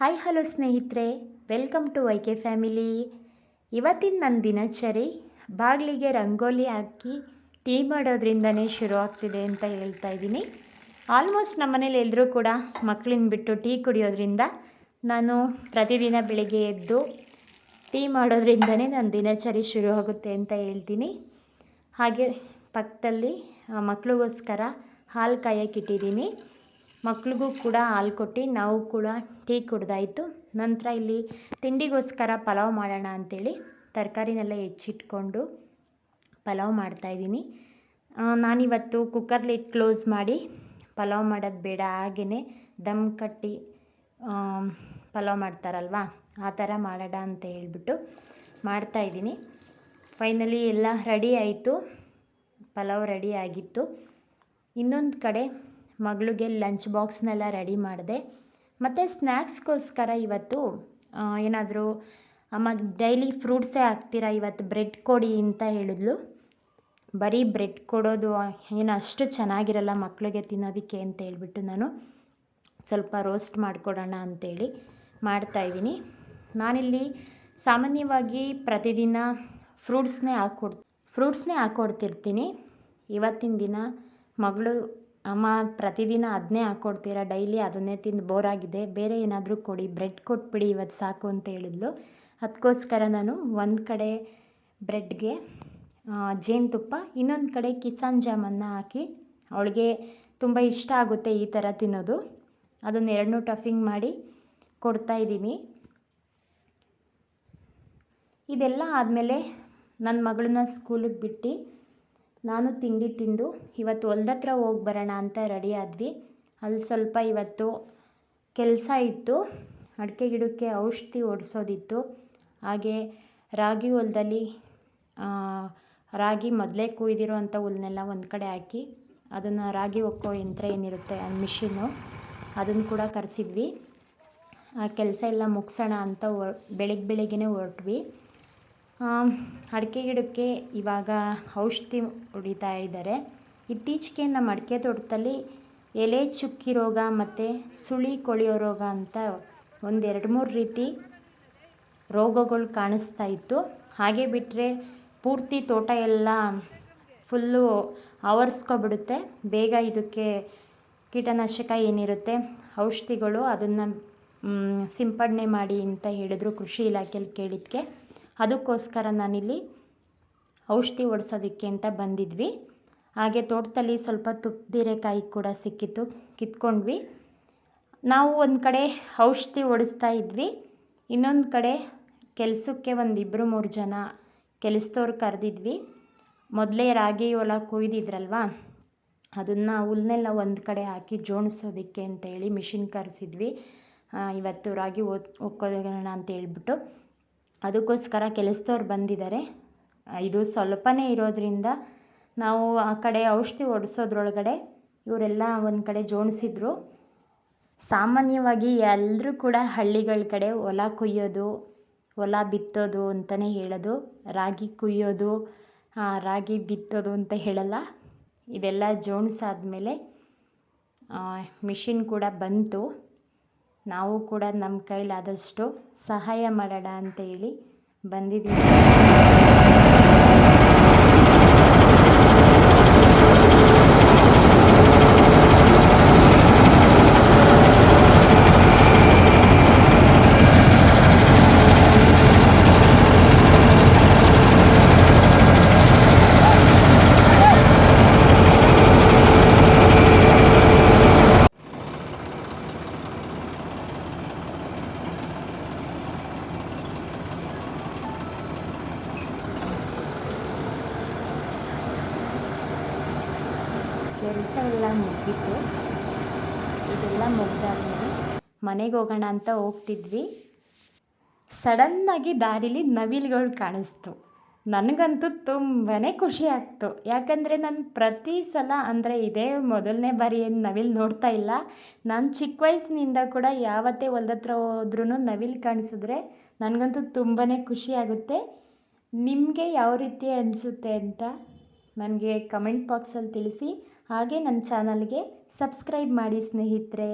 Hi hello ಸ್ನೇಹಿತರೆ, welcome to Y K family. ಇವತ್ತಿನ ನನ್ನ ದಿನಚರಿ, ಬಾಗಿಲಿಗೆ ರಂಗೋಲಿ ಹಾಕಿ ಟೀ ಮಾಡೋದ್ರಿಂದನೇ ಶುರು ಆಗ್ತಿದೆ ಅಂತ ಹೇಳ್ತಾ ಇದ್ದೀನಿ. ಆಲ್ಮೋಸ್ಟ್ ನಮ್ಮನೇಲಿ ಎಲ್ಲರೂ ಕೂಡ ಮಕ್ಕಳನ್ನ ಬಿಟ್ಟು ಟೀ ಕುಡಿಯೋದ್ರಿಂದ ನಾನು ಪ್ರತಿದಿನ ಬೆಳಿಗ್ಗೆ ಎದ್ದು ಟೀ ಮಾಡೋದ್ರಿಂದನೇ ನನ್ನ ದಿನಚರಿ ಶುರು ಆಗುತ್ತೆ ಅಂತ ಹೇಳ್ತೀನಿ. ಹಾಗೆ ಪಕ್ಕದಲ್ಲಿ ಮಕ್ಕಳಿಗೋಸ್ಕರ ಹಾಲು ಕಾಯಕ್ಕಿಟ್ಟಿದ್ದೀನಿ ಮಕ್ಳಿಗೂ ಕೂಡ ಹಾಲು ಕೊಟ್ಟು ನಾವು ಕೂಡ ಟೀ ಕುಡ್ದಾಯಿತು. ನಂತರ ಇಲ್ಲಿ ತಿಂಡಿಗೋಸ್ಕರ ಪಲಾವ್ ಮಾಡೋಣ ಅಂಥೇಳಿ ತರಕಾರಿನೆಲ್ಲ ಹೆಚ್ಚಿಟ್ಕೊಂಡು ಪಲಾವ್ ಮಾಡ್ತಾಯಿದ್ದೀನಿ ನಾನಿವತ್ತು ಕುಕ್ಕರ್ ಲಿಡ್ ಕ್ಲೋಸ್ ಮಾಡಿ ಪಲಾವ್ ಮಾಡೋದು ಬೇಡ ಹಾಗೆಯೇ ದಮ್ ಕಟ್ಟಿ ಪಲಾವ್ ಮಾಡ್ತಾರಲ್ವಾ, ಆ ಥರ ಮಾಡೋಣ ಅಂತ ಹೇಳ್ಬಿಟ್ಟು ಮಾಡ್ತಾಯಿದ್ದೀನಿ ಫೈನಲಿ ಎಲ್ಲ ರೆಡಿ ಆಯಿತು, ಪಲಾವ್ ರೆಡಿ ಆಗಿತ್ತು. ಇನ್ನೊಂದು ಕಡೆ ಮಗಳಿಗೆ ಲಂಚ್ ಬಾಕ್ಸ್ನೆಲ್ಲ ರೆಡಿ ಮಾಡಿದೆ. ಮತ್ತು ಸ್ನ್ಯಾಕ್ಸ್ಗೋಸ್ಕರ ಇವತ್ತು ಏನಾದರೂ, ಅಮ್ಮ ಡೈಲಿ ಫ್ರೂಟ್ಸೇ ಹಾಕ್ತೀರಾ ಇವತ್ತು ಬ್ರೆಡ್ ಕೊಡಿ ಅಂತ ಹೇಳಿದ್ಲು. ಬರೀ ಬ್ರೆಡ್ ಕೊಡೋದು, ಏನು ಅಷ್ಟು ಚೆನ್ನಾಗಿರಲ್ಲ ಮಕ್ಕಳಿಗೆ ತಿನ್ನೋದಕ್ಕೆ ಅಂತ ಹೇಳ್ಬಿಟ್ಟು ನಾನು ಸ್ವಲ್ಪ ರೋಸ್ಟ್ ಮಾಡಿಕೊಡೋಣ ಅಂತೇಳಿ ಮಾಡ್ತಾಯಿದ್ದೀನಿ ನಾನಿಲ್ಲಿ ಸಾಮಾನ್ಯವಾಗಿ ಪ್ರತಿದಿನ ಫ್ರೂಟ್ಸ್ನೇ ಹಾಕ್ಕೊಡ್ ಫ್ರೂಟ್ಸ್ನೇ ಹಾಕ್ಕೊಡ್ತಿರ್ತೀನಿ ಇವತ್ತಿನ ದಿನ ಮಗಳು ಅಮ್ಮ, ಪ್ರತಿದಿನ ಅದನ್ನೇ ಹಾಕ್ಕೊಡ್ತೀರಾ ಡೈಲಿ ಅದನ್ನೇ ತಿಂದು ಬೋರ್ ಆಗಿದೆ ಬೇರೆ ಏನಾದರೂ ಕೊಡಿ. ಬ್ರೆಡ್ ಕೊಟ್ಬಿಡಿ, ಇವತ್ತು ಸಾಕು ಅಂತ ಹೇಳಿದ್ಲು. ಅದಕ್ಕೋಸ್ಕರ ನಾನು ಒಂದು ಕಡೆ ಬ್ರೆಡ್ಗೆ ಜೇನುತುಪ್ಪ, ಇನ್ನೊಂದು ಕಡೆ ಕಿಸಾನ್ ಜಾಮನ್ನ ಹಾಕಿ, ಅವಳಿಗೆ ತುಂಬ ಇಷ್ಟ ಆಗುತ್ತೆ ಈ ಥರ ತಿನ್ನೋದು. ಅದನ್ನು ಎರಡನ್ನೂ ಟಫಿಂಗ್ ಮಾಡಿ ಕೊಡ್ತಾ ಇದ್ದೀನಿ. ಇದೆಲ್ಲ ಆದಮೇಲೆ ನನ್ನ ಮಗಳನ್ನ ಸ್ಕೂಲಿಗೆ ಬಿಟ್ಟು ನಾನು ತಿಂಡಿ ತಿಂದು, ಇವತ್ತು ಹೊಲ್ದತ್ರ ಹೋಗಿ ಬರೋಣ ಅಂತ ರೆಡಿ ಆದ್ವಿ. ಅಲ್ಲಿ ಸ್ವಲ್ಪ ಇವತ್ತು ಕೆಲಸ ಇತ್ತು. ಅಡಿಕೆ ಗಿಡಕ್ಕೆ ಔಷಧಿ ಹೊಡ್ಸೋದಿತ್ತು ಹಾಗೆ ರಾಗಿ ಹೊಲದಲ್ಲಿ ರಾಗಿ ಮೊದಲೇ ಕುಯ್ದಿರೋ ಅಂಥ ಹುಲ್ಲನ್ನೆಲ್ಲ ಒಂದು ಕಡೆ ಹಾಕಿ, ಅದನ್ನು ರಾಗಿ ಒಕ್ಕೋ ಯಂತ್ರ ಏನಿರುತ್ತೆ, ಆ ಮಿಷಿನ್ನು ಅದನ್ನು ಕೂಡ ಕರೆಸಿದ್ವಿ. ಆ ಕೆಲಸ ಎಲ್ಲ ಮುಗಿಸೋಣ ಅಂತ ಬೆಳಿಗ್ಗೆ ಬೆಳಿಗ್ಗೆನೇ ಹೊರಟ್ವಿ. ಅಡಿಕೆ ಗಿಡಕ್ಕೆ ಇವಾಗ ಔಷಧಿ ಹೊಡಿತಾ ಇದ್ದಾರೆ. ಇತ್ತೀಚೆಗೆ ನಮ್ಮ ಅಡಿಕೆ ತೋಟದಲ್ಲಿ ಎಲೆ ಚುಕ್ಕಿ ರೋಗ ಮತ್ತು ಸುಳಿ ಕೊಳೆಯೋ ರೋಗ ಅಂತ ಒಂದೆರಡು ಮೂರು ರೀತಿ ರೋಗಗಳು ಕಾಣಿಸ್ತಾ ಇತ್ತು. ಹಾಗೆ ಬಿಟ್ಟರೆ ಪೂರ್ತಿ ತೋಟ ಎಲ್ಲ ಫುಲ್ಲು ಆವರಿಸ್ಕೊಬಿಡುತ್ತೆ. ಬೇಗ ಇದಕ್ಕೆ ಕೀಟನಾಶಕ ಏನಿರುತ್ತೆ, ಔಷಧಿಗಳು ಅದನ್ನು ಸಿಂಪಡಣೆ ಮಾಡಿ ಅಂತ ಹೇಳಿದ್ರು ಕೃಷಿ ಇಲಾಖೆಯಲ್ಲಿ ಕೇಳಿದ್ದಕ್ಕೆ ಅದಕ್ಕೋಸ್ಕರ ನಾನಿಲ್ಲಿ ಔಷಧಿ ಹೊಡ್ಸೋದಕ್ಕೆ ಅಂತ ಬಂದಿದ್ವಿ. ಹಾಗೆ ತೋಟದಲ್ಲಿ ಸ್ವಲ್ಪ ತುಪ್ಪದೀರೆಕಾಯಿ ಕೂಡ ಸಿಕ್ಕಿತ್ತು, ಕಿತ್ಕೊಂಡ್ವಿ. ನಾವು ಒಂದು ಕಡೆ ಔಷಧಿ ಹೊಡಿಸ್ತಾ ಇದ್ವಿ. ಇನ್ನೊಂದು ಕಡೆ ಕೆಲಸಕ್ಕೆ ಒಂದು ಇಬ್ಬರು ಮೂರು ಜನ ಕೆಲಸದವ್ರು ಕರೆದಿದ್ವಿ. ಮೊದಲೇ ರಾಗಿ ಹೊಲ ಕೊಯ್ದಿದ್ರಲ್ವ, ಅದನ್ನು ಹುಲ್ಲನೆಲ್ಲ ಒಂದು ಕಡೆ ಹಾಕಿ ಜೋಡಿಸೋದಕ್ಕೆ ಅಂತೇಳಿ ಮಿಷಿನ್ ಕರೆಸಿದ್ವಿ. ಇವತ್ತು ರಾಗಿ ಓದ್ ಒಕ್ಕೋಣ ಅಂತ ಹೇಳ್ಬಿಟ್ಟು. ಅದಕ್ಕೋಸ್ಕರ ಕೆಲಸದವ್ರು ಬಂದಿದ್ದಾರೆ. ಇದು ಸ್ವಲ್ಪನೇ ಇರೋದ್ರಿಂದ ನಾವು ಆ ಕಡೆ ಔಷಧಿ ಹೊಡ್ಸೋದ್ರೊಳಗಡೆ ಇವರೆಲ್ಲ ಒಂದು ಕಡೆ ಜೋಡಿಸಿದ್ರು ಸಾಮಾನ್ಯವಾಗಿ ಎಲ್ಲರೂ ಕೂಡ ಹಳ್ಳಿಗಳ ಕಡೆ ಹೊಲ ಕೊಯ್ಯೋದು, ಹೊಲ ಬಿತ್ತೋದು ಅಂತಲೇ ಹೇಳೋದು. ರಾಗಿ ಕುಯ್ಯೋದು ರಾಗಿ ಬಿತ್ತೋದು ಅಂತ ಹೇಳಲ್ಲ. ಇದೆಲ್ಲ ಜೋಡಿಸಾದ್ಮೇಲೆ ಮಿಷಿನ್ ಕೂಡ ಬಂತು. ನಾವು ಕೂಡ ನಮ್ಮ ಕೈಲಾದಷ್ಟು ಸಹಾಯ ಮಾಡೋಣ ಅಂತ ಹೇಳಿ ಬಂದಿದ್ದೀವಿ. ಕೆಲಸ ಎಲ್ಲ ಮುಗೀತು ಇದೆಲ್ಲ ಮುಗ್ದಾದ್ಮೇಲೆ ಮನೆಗೆ ಹೋಗೋಣ ಅಂತ ಹೋಗ್ತಿದ್ವಿ. ಸಡನ್ನಾಗಿ ದಾರಿಲಿ ನವಿಲುಗಳು ಕಾಣಿಸ್ತು. ನನಗಂತೂ ತುಂಬಾ ಖುಷಿ ಆಗ್ತು. ಯಾಕಂದರೆ ನಾನು ಪ್ರತಿ ಸಲ ಅಂದರೆ ಇದೇ ಮೊದಲನೇ ಬಾರಿ ಏನು ನವಿಲು ನೋಡ್ತಾ ಇಲ್ಲ. ನಾನು ಚಿಕ್ಕ ವಯಸ್ಸಿನಿಂದ ಕೂಡ ಯಾವತ್ತೇ ಹೊಲ್ದತ್ರ ಹೋದ್ರೂ ನವಿಲು ಕಾಣಿಸಿದ್ರೆ ನನಗಂತೂ ತುಂಬಾ ಖುಷಿ ಆಗುತ್ತೆ. ನಿಮಗೆ ಯಾವ ರೀತಿ ಅನಿಸುತ್ತೆ ಅಂತ? ನನಗೆ ಕಮೆಂಟ್ ಬಾಕ್ಸಲ್ಲಿ ತಿಳಿಸಿ ಹಾಗೆ ನನ್ನ ಚಾನಲ್ಗೆ ಸಬ್ಸ್ಕ್ರೈಬ್ ಮಾಡಿ ಸ್ನೇಹಿತರೆ